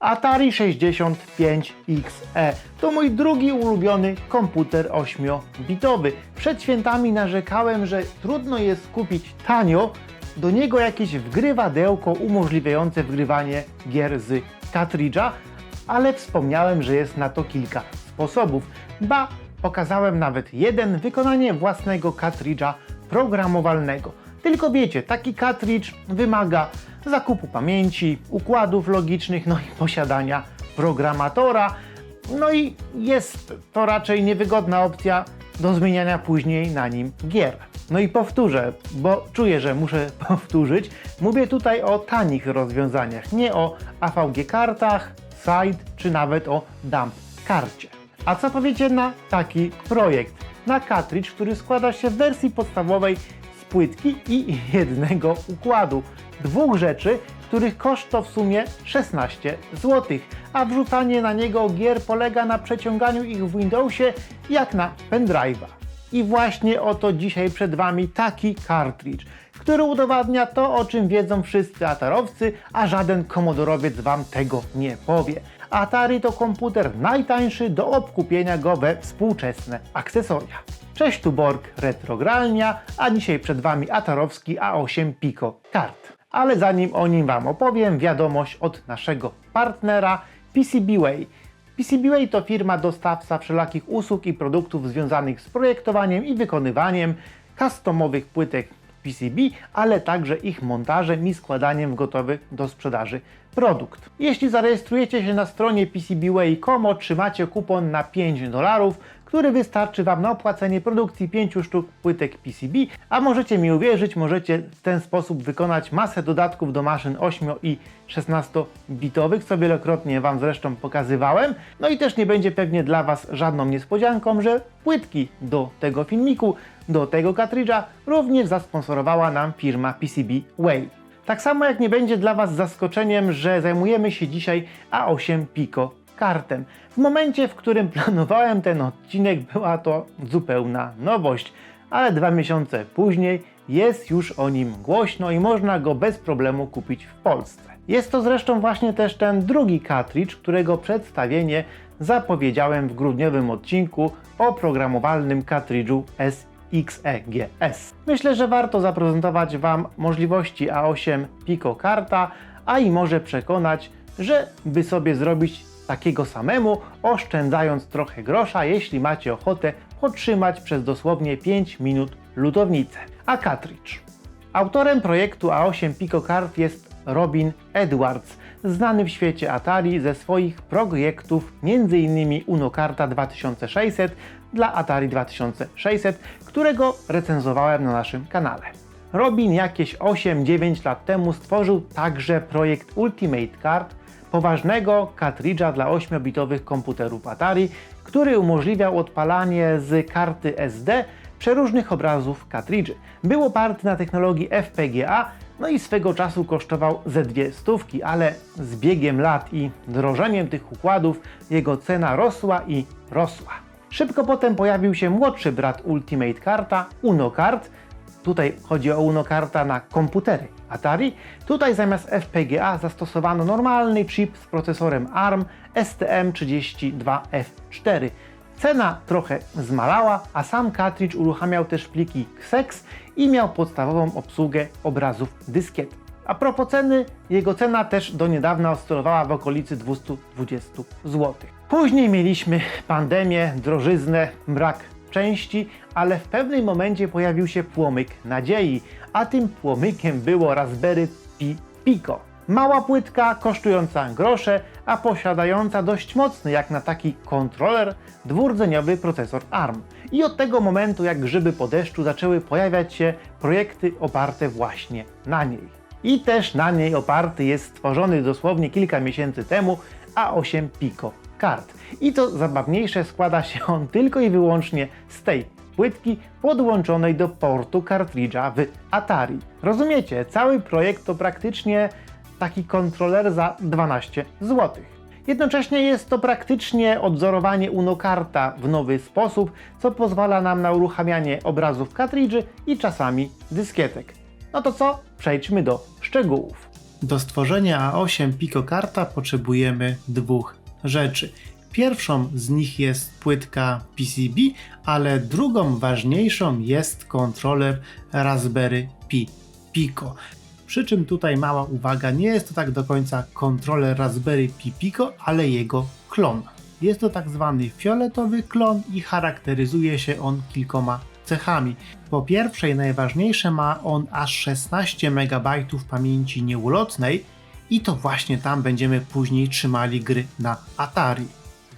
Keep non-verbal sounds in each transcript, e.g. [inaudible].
Atari 65XE to mój drugi ulubiony komputer 8-bitowy. Przed świętami narzekałem, że trudno jest kupić tanio do niego jakieś wgrywadełko umożliwiające wgrywanie gier z kartridża, ale wspomniałem, że jest na to kilka sposobów. Ba, pokazałem nawet jeden wykonanie własnego kartridża programowalnego. Tylko wiecie, taki kartridż wymaga zakupu pamięci, układów logicznych, no i posiadania programatora. No i jest to raczej niewygodna opcja do zmieniania później na nim gier. No i powtórzę, bo czuję, że muszę [laughs] powtórzyć. Mówię tutaj o tanich rozwiązaniach, nie o AVG kartach, SIDE czy nawet o dump karcie. A co powiecie na taki projekt? Na cartridge, który składa się w wersji podstawowej płytki i jednego układu. Dwóch rzeczy, których koszt to w sumie 16 zł, a wrzucanie na niego gier polega na przeciąganiu ich w Windowsie jak na pendrive'a. I właśnie oto dzisiaj przed Wami taki cartridge, który udowadnia to, o czym wiedzą wszyscy atarowcy, a żaden komodorowiec Wam tego nie powie. Atari to komputer najtańszy do obkupienia go we współczesne akcesoria. Cześć tu Borg Retrogralnia, a dzisiaj przed Wami atarowski A8 Pico Card. Ale zanim o nim Wam opowiem, wiadomość od naszego partnera PCBWay. PCBWay to firma dostawca wszelakich usług i produktów związanych z projektowaniem i wykonywaniem customowych płytek PCB, ale także ich montażem i składaniem w gotowy do sprzedaży produkt. Jeśli zarejestrujecie się na stronie PCBWay.com otrzymacie kupon na 5 dolarów, który wystarczy Wam na opłacenie produkcji 5 sztuk płytek PCB, a możecie mi uwierzyć, możecie w ten sposób wykonać masę dodatków do maszyn 8 i 16 bitowych, co wielokrotnie Wam zresztą pokazywałem. No i też nie będzie pewnie dla Was żadną niespodzianką, że płytki do tego filmiku, do tego kartridża również zasponsorowała nam firma PCB Way. Tak samo jak nie będzie dla Was zaskoczeniem, że zajmujemy się dzisiaj A8 Pico kartem. W momencie, w którym [laughs] planowałem ten odcinek, była to zupełna nowość, ale dwa miesiące później jest już o nim głośno i można go bez problemu kupić w Polsce. Jest to zresztą właśnie też ten drugi cartridge, którego przedstawienie zapowiedziałem w grudniowym odcinku o programowalnym kartridżu S XEGS. Myślę, że warto zaprezentować Wam możliwości A8 Pico Karta, a i może przekonać, że by sobie zrobić takiego samemu, oszczędzając trochę grosza, jeśli macie ochotę podtrzymać przez dosłownie 5 minut lutownicę. A cartridge. Autorem projektu A8 Pico Card jest Robin Edwards, znany w świecie Atari ze swoich projektów m.in. Uno Carta 2600 dla Atari 2600, którego recenzowałem na naszym kanale. Robin jakieś 8-9 lat temu stworzył także projekt Ultimate Card, poważnego kartridża dla 8-bitowych komputerów Atari, który umożliwiał odpalanie z karty SD przeróżnych obrazów kartridży. Był oparty na technologii FPGA, no i swego czasu kosztował ze dwie stówki, ale z biegiem lat i drożeniem tych układów jego cena rosła i rosła. Szybko potem pojawił się młodszy brat Ultimate Karta, Uno Card. Tutaj chodzi o Uno Karta na komputery Atari. Tutaj zamiast FPGA zastosowano normalny chip z procesorem ARM STM32F4. Cena trochę zmalała, a sam cartridge uruchamiał też pliki XEX i miał podstawową obsługę obrazów dyskiet. A propos ceny, jego cena też do niedawna oscylowała w okolicy 220 zł. Później mieliśmy pandemię, drożyznę, brak części, ale w pewnym momencie pojawił się płomyk nadziei, a tym płomykiem było Raspberry Pi Pico. Mała płytka, kosztująca grosze, a posiadająca dość mocny jak na taki kontroler dwurdzeniowy procesor ARM. I od tego momentu jak grzyby po deszczu zaczęły pojawiać się projekty oparte właśnie na niej. I też na niej oparty jest stworzony dosłownie kilka miesięcy temu A8 Pico Card. I co zabawniejsze, składa się on tylko i wyłącznie z tej płytki podłączonej do portu kartridża w Atari. Rozumiecie, cały projekt to praktycznie taki kontroler za 12 zł. Jednocześnie jest to praktycznie odzorowanie Unokarta w nowy sposób, co pozwala nam na uruchamianie obrazów kartridży i czasami dyskietek. No to co? Przejdźmy do szczegółów. Do stworzenia A8 Pico karta potrzebujemy dwóch rzeczy. Pierwszą z nich jest płytka PCB, ale drugą ważniejszą jest kontroler Raspberry Pi Pico. Przy czym tutaj mała uwaga, nie jest to tak do końca kontroler Raspberry Pi Pico, ale jego klon. Jest to tak zwany fioletowy klon i charakteryzuje się on kilkoma cechami. Po pierwsze i najważniejsze ma on aż 16 MB pamięci nieulotnej i to właśnie tam będziemy później trzymali gry na Atari.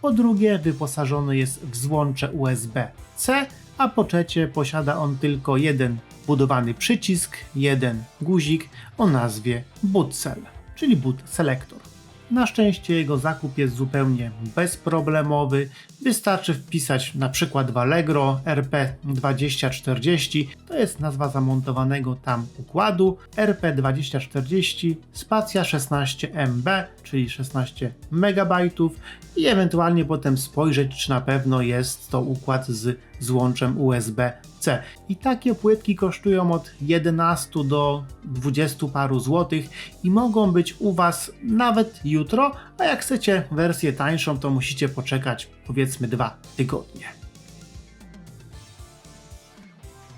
Po drugie wyposażony jest w złącze USB-C, a po trzecie posiada on tylko jeden budowany przycisk, jeden guzik o nazwie boot cell, czyli boot selector. Na szczęście jego zakup jest zupełnie bezproblemowy. Wystarczy wpisać na przykład w Allegro RP2040, to jest nazwa zamontowanego tam układu, RP2040 spacja 16MB, czyli 16 MB i ewentualnie potem spojrzeć, czy na pewno jest to układ z złączem I takie płytki kosztują od 11 do 20 paru złotych i mogą być u Was nawet jutro, a jak chcecie wersję tańszą, to musicie poczekać powiedzmy dwa tygodnie.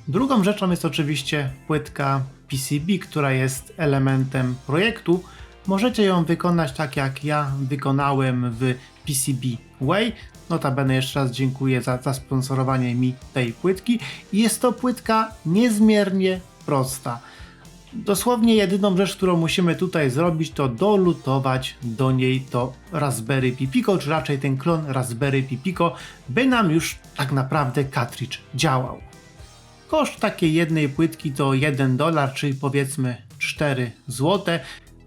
Drugą rzeczą jest oczywiście płytka PCB, która jest elementem projektu. Możecie ją wykonać tak jak ja wykonałem w PCB Way. Notabene jeszcze raz dziękuję za zasponsorowanie mi tej płytki. Jest to płytka niezmiernie prosta. Dosłownie jedyną rzecz, którą musimy tutaj zrobić, to dolutować do niej to Raspberry Pi Pico, czy raczej ten klon Raspberry Pi Pico, by nam już tak naprawdę cartridge działał. Koszt takiej jednej płytki to 1 dolar, czyli powiedzmy 4 zł.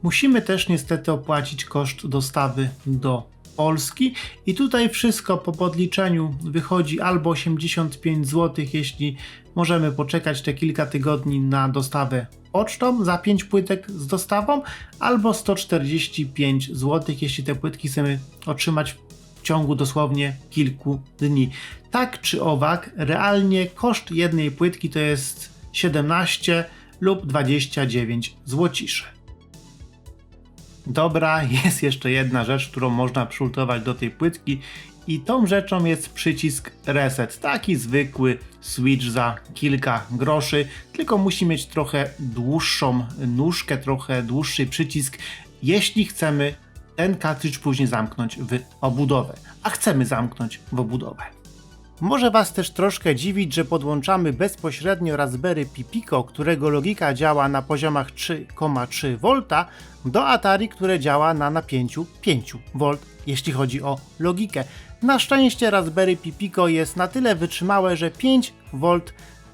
Musimy też niestety opłacić koszt dostawy do Polski i tutaj wszystko po podliczeniu wychodzi albo 85 zł, jeśli możemy poczekać te kilka tygodni na dostawę pocztą za 5 płytek z dostawą, albo 145 zł, jeśli te płytki chcemy otrzymać w ciągu dosłownie kilku dni. Tak czy owak, realnie koszt jednej płytki to jest 17 lub 29 złociszy. Dobra, [laughs] jest jeszcze jedna rzecz, którą można przylutować do tej płytki i tą rzeczą jest przycisk reset. Taki zwykły switch za kilka groszy, tylko musi mieć trochę dłuższą nóżkę, trochę dłuższy przycisk, jeśli chcemy ten cartridge później zamknąć w obudowę, a chcemy zamknąć w obudowę. Może Was też troszkę dziwić, że podłączamy bezpośrednio Raspberry Pi Pico, którego logika działa na poziomach 3,3 V, do Atari, które działa na napięciu 5 V, jeśli chodzi o logikę. Na szczęście Raspberry Pi Pico jest na tyle wytrzymałe, że 5 V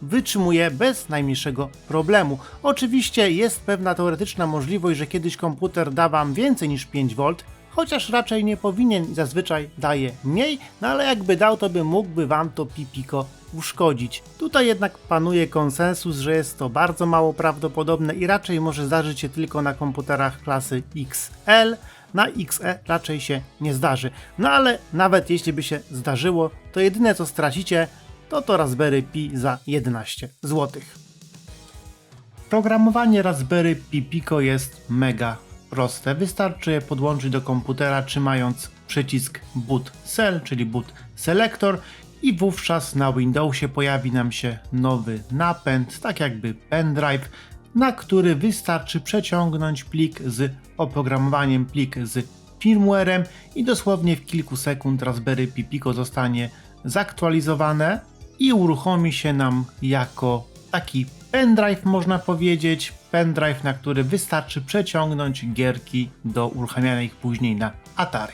wytrzymuje bez najmniejszego problemu. Oczywiście jest pewna teoretyczna możliwość, że kiedyś komputer da Wam więcej niż 5 V, chociaż raczej nie powinien i zazwyczaj daje mniej, no ale jakby dał, to by mógłby Wam to Pipiko uszkodzić. Tutaj jednak panuje konsensus, że jest to bardzo mało prawdopodobne i raczej może zdarzyć się tylko na komputerach klasy XL, na XE raczej się nie zdarzy. No ale nawet jeśli by się zdarzyło, to jedyne co stracicie, to to Raspberry Pi za 11 zł. Programowanie Raspberry Pi Pico jest mega proste. Wystarczy je podłączyć do komputera trzymając przycisk boot cell, czyli boot selector i wówczas na Windowsie pojawi nam się nowy napęd, tak jakby pendrive, na który wystarczy przeciągnąć plik z oprogramowaniem, plik z firmwarem i dosłownie w kilku sekund Raspberry Pi Pico zostanie zaktualizowane i uruchomi się nam jako taki pendrive można powiedzieć, pendrive na który wystarczy przeciągnąć gierki do uruchamiania ich później na Atari.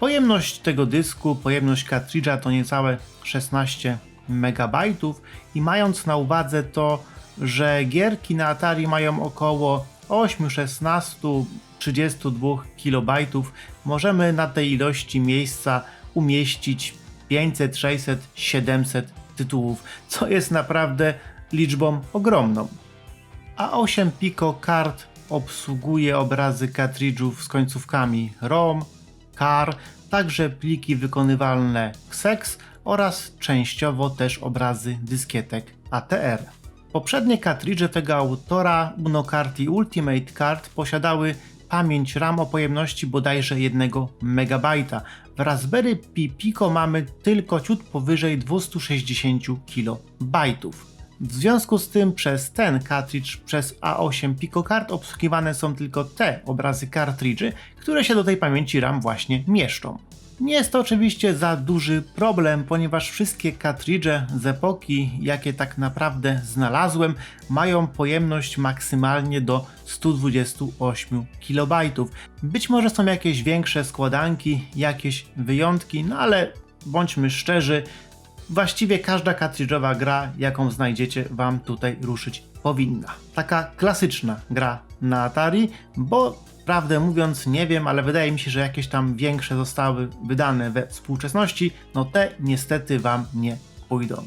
Pojemność tego dysku, pojemność cartridge'a to niecałe 16 MB i mając na uwadze to, że gierki na Atari mają około 8, 16, 32 KB, możemy na tej ilości miejsca umieścić 500, 600, 700 tytułów, co jest naprawdę liczbą ogromną. A8 Pico Card obsługuje obrazy cartridge'ów z końcówkami ROM, CAR, także pliki wykonywalne XEX oraz częściowo też obrazy dyskietek ATR. Poprzednie kartridże tego autora Uno Card i Ultimate Card posiadały pamięć RAM o pojemności bodajże 1 MB. W Raspberry Pi Pico mamy tylko ciut powyżej 260 KB. W związku z tym przez ten cartridge, przez A8 Pico Card obsługiwane są tylko te obrazy kartridży, które się do tej pamięci RAM właśnie mieszczą. Nie jest to oczywiście za duży problem, ponieważ wszystkie kartridże z epoki, jakie tak naprawdę znalazłem, mają pojemność maksymalnie do 128 KB. Być może są jakieś większe składanki, jakieś wyjątki, no ale bądźmy szczerzy, właściwie każda kartridżowa gra, jaką znajdziecie, wam tutaj ruszyć powinna. Taka klasyczna gra na Atari, bo prawdę mówiąc nie wiem, ale wydaje mi się, że jakieś tam większe zostały wydane we współczesności, no te niestety wam nie pójdą.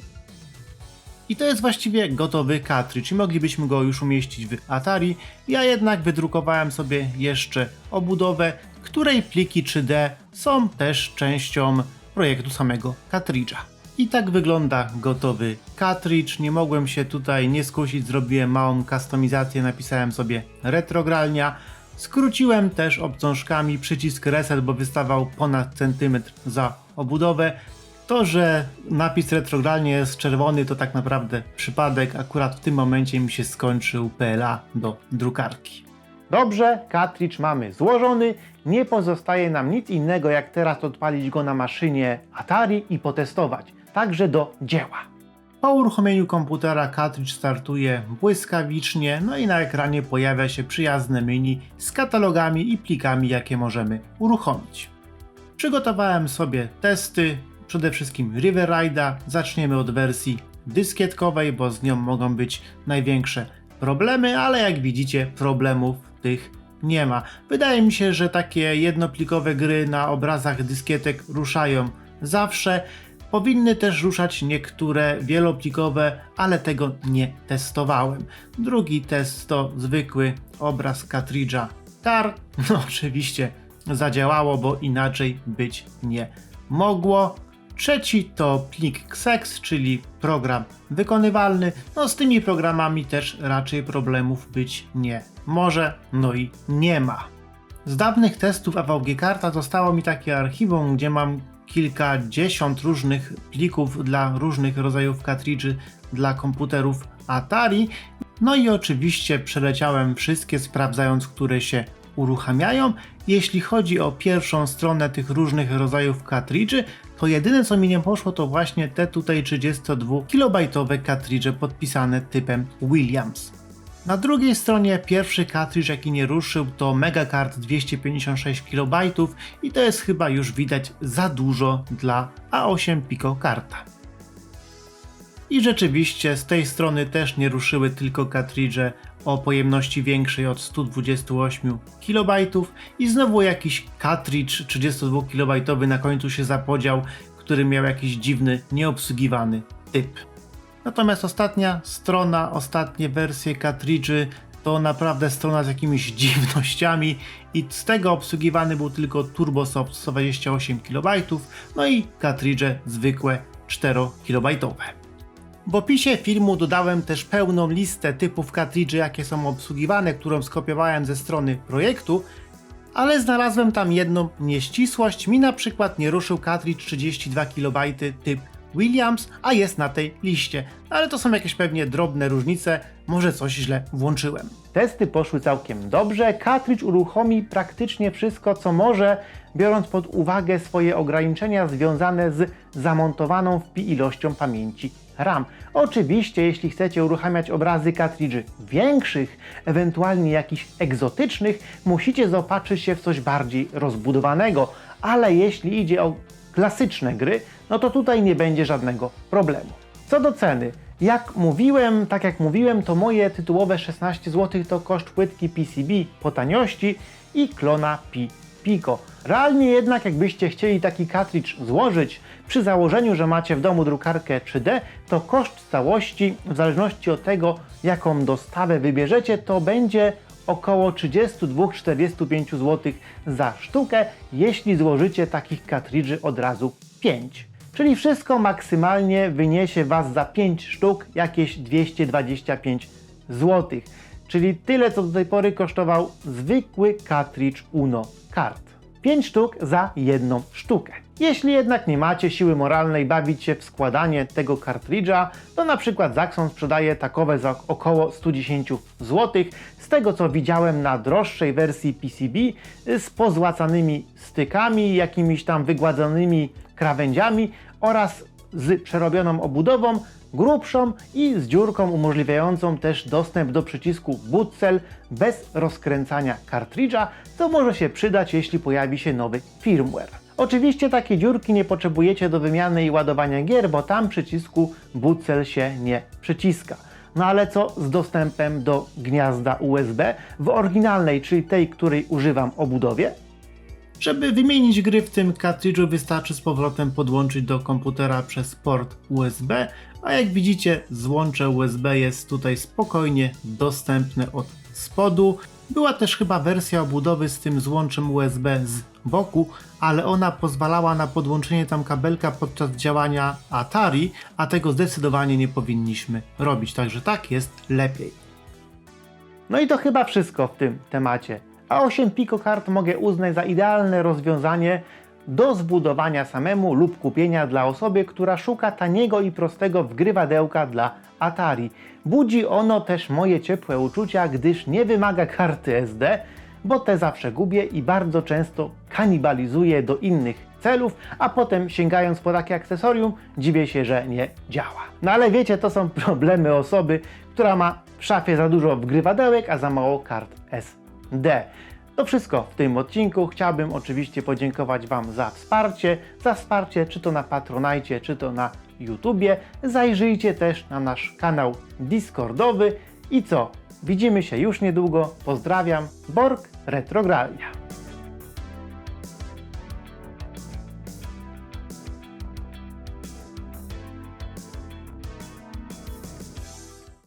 I to jest właściwie gotowy cartridge moglibyśmy go już umieścić w Atari. Ja jednak wydrukowałem sobie jeszcze obudowę, której pliki 3D są też częścią projektu samego cartridge'a. I tak wygląda gotowy cartridge. Nie mogłem się tutaj nie skusić, zrobiłem małą kustomizację, napisałem sobie retrogralnia. Skróciłem też obciążkami przycisk reset, bo wystawał ponad centymetr za obudowę. To, że napis retrogralnie jest czerwony, to tak naprawdę przypadek. Akurat w tym momencie mi się skończył PLA do drukarki. Dobrze, cartridge mamy złożony. Nie pozostaje nam nic innego, jak teraz odpalić go na maszynie Atari i potestować. Także do dzieła. Po uruchomieniu komputera cartridge startuje błyskawicznie, no i na ekranie pojawia się przyjazne menu z katalogami i plikami, jakie możemy uruchomić. Przygotowałem sobie testy, przede wszystkim River Ride'a. Zaczniemy od wersji dyskietkowej, bo z nią mogą być największe problemy, ale jak widzicie, problemów tych nie ma. Wydaje mi się, że takie jednoplikowe gry na obrazach dyskietek ruszają zawsze. Powinny też ruszać niektóre wieloplikowe, ale tego nie testowałem. Drugi test to zwykły obraz kartridża TAR. No [laughs] oczywiście zadziałało, bo inaczej być nie mogło. Trzeci to plik XEX, czyli program wykonywalny. No z tymi programami też raczej problemów być nie może, no i nie ma. Z dawnych testów AVG Karta zostało mi takie archiwum, gdzie mam kilkadziesiąt różnych plików dla różnych rodzajów kartridży dla komputerów Atari. No i oczywiście przeleciałem wszystkie, sprawdzając, które się uruchamiają. Jeśli chodzi o pierwszą stronę tych różnych rodzajów kartridży, to jedyne co mi nie poszło to właśnie te tutaj 32 kilobajtowe kartridże podpisane typem Williams. Na drugiej stronie pierwszy kartridż jaki nie ruszył to Megacard 256 KB i to jest chyba już widać za dużo dla A8 Pico karta. I rzeczywiście z tej strony też nie ruszyły tylko kartridże o pojemności większej od 128 KB i znowu jakiś kartridż 32 KB na końcu się zapodział, który miał jakiś dziwny, nieobsługiwany typ. Natomiast ostatnia strona, ostatnie wersje kartridży to naprawdę strona z jakimiś [laughs] dziwnościami i z tego obsługiwany był tylko TurboSoft 128 KB, no i kartridże zwykłe 4 KB. W opisie filmu dodałem też pełną listę typów kartridży, jakie są obsługiwane, którą skopiowałem ze strony projektu, ale znalazłem tam jedną nieścisłość. Mi na przykład nie ruszył kartridż 32 KB typ Williams, a jest na tej liście. Ale to są jakieś pewnie drobne różnice, może coś źle włączyłem. Testy poszły całkiem dobrze. Cartridge uruchomi praktycznie wszystko, co może, biorąc pod uwagę swoje ograniczenia związane z zamontowaną w pi ilością pamięci RAM. Oczywiście, jeśli chcecie uruchamiać obrazy kartridży większych, ewentualnie jakichś egzotycznych, musicie zaopatrzyć się w coś bardziej rozbudowanego, ale jeśli idzie o klasyczne gry, no to tutaj nie będzie żadnego problemu. Co do ceny, jak mówiłem, tak jak mówiłem, to moje tytułowe 16 zł to koszt płytki PCB po taniości i klona Pi Pico. Realnie jednak jakbyście chcieli taki cartridge złożyć przy założeniu, że macie w domu drukarkę 3D, to koszt całości w zależności od tego jaką dostawę wybierzecie to będzie około 32-45 zł za sztukę, jeśli złożycie takich kartridży od razu 5. Czyli wszystko maksymalnie wyniesie Was za 5 sztuk jakieś 225 zł. Czyli tyle, co do tej pory kosztował zwykły cartridge Uno kart. 5 sztuk za jedną sztukę. Jeśli jednak nie macie siły moralnej bawić się w składanie tego kartridża, to na przykład Zaxxon sprzedaje takowe za około 110 zł. Z tego co widziałem na droższej wersji PCB z pozłacanymi stykami, jakimiś tam wygładzonymi krawędziami oraz z przerobioną obudową, grubszą i z dziurką umożliwiającą też dostęp do przycisku Boot Cell bez rozkręcania kartridża, co może się przydać, jeśli pojawi się nowy firmware. Oczywiście takie dziurki nie potrzebujecie do wymiany i ładowania gier, bo tam przycisku Boot Cell się nie przyciska. No ale co z dostępem do gniazda USB w oryginalnej, czyli tej, której używam obudowie? Żeby wymienić gry w tym kartridżu wystarczy z powrotem podłączyć do komputera przez port USB, a jak widzicie złącze USB jest tutaj spokojnie dostępne od spodu. Była też chyba wersja obudowy z tym złączem USB z boku, ale ona pozwalała na podłączenie tam kabelka podczas działania Atari, a tego zdecydowanie nie powinniśmy robić, także tak jest lepiej. No i to chyba wszystko w tym temacie. A 8 Pico kart mogę uznać za idealne rozwiązanie do zbudowania samemu lub kupienia dla osoby, która szuka taniego i prostego wgrywadełka dla Atari. Budzi ono też moje ciepłe uczucia, gdyż nie wymaga karty SD, bo te zawsze gubię i bardzo często kanibalizuję do innych celów, a potem sięgając po takie akcesorium, dziwię się, że nie działa. No ale wiecie, to są problemy osoby, która ma w szafie za dużo wgrywadełek, a za mało kart SD. To wszystko w tym odcinku. Chciałbym oczywiście podziękować Wam za wsparcie, za wsparcie czy to na Patronajcie, czy to na YouTubie. Zajrzyjcie też na nasz kanał Discordowy i co? Widzimy się już niedługo. Pozdrawiam, Borg Retrogralnia.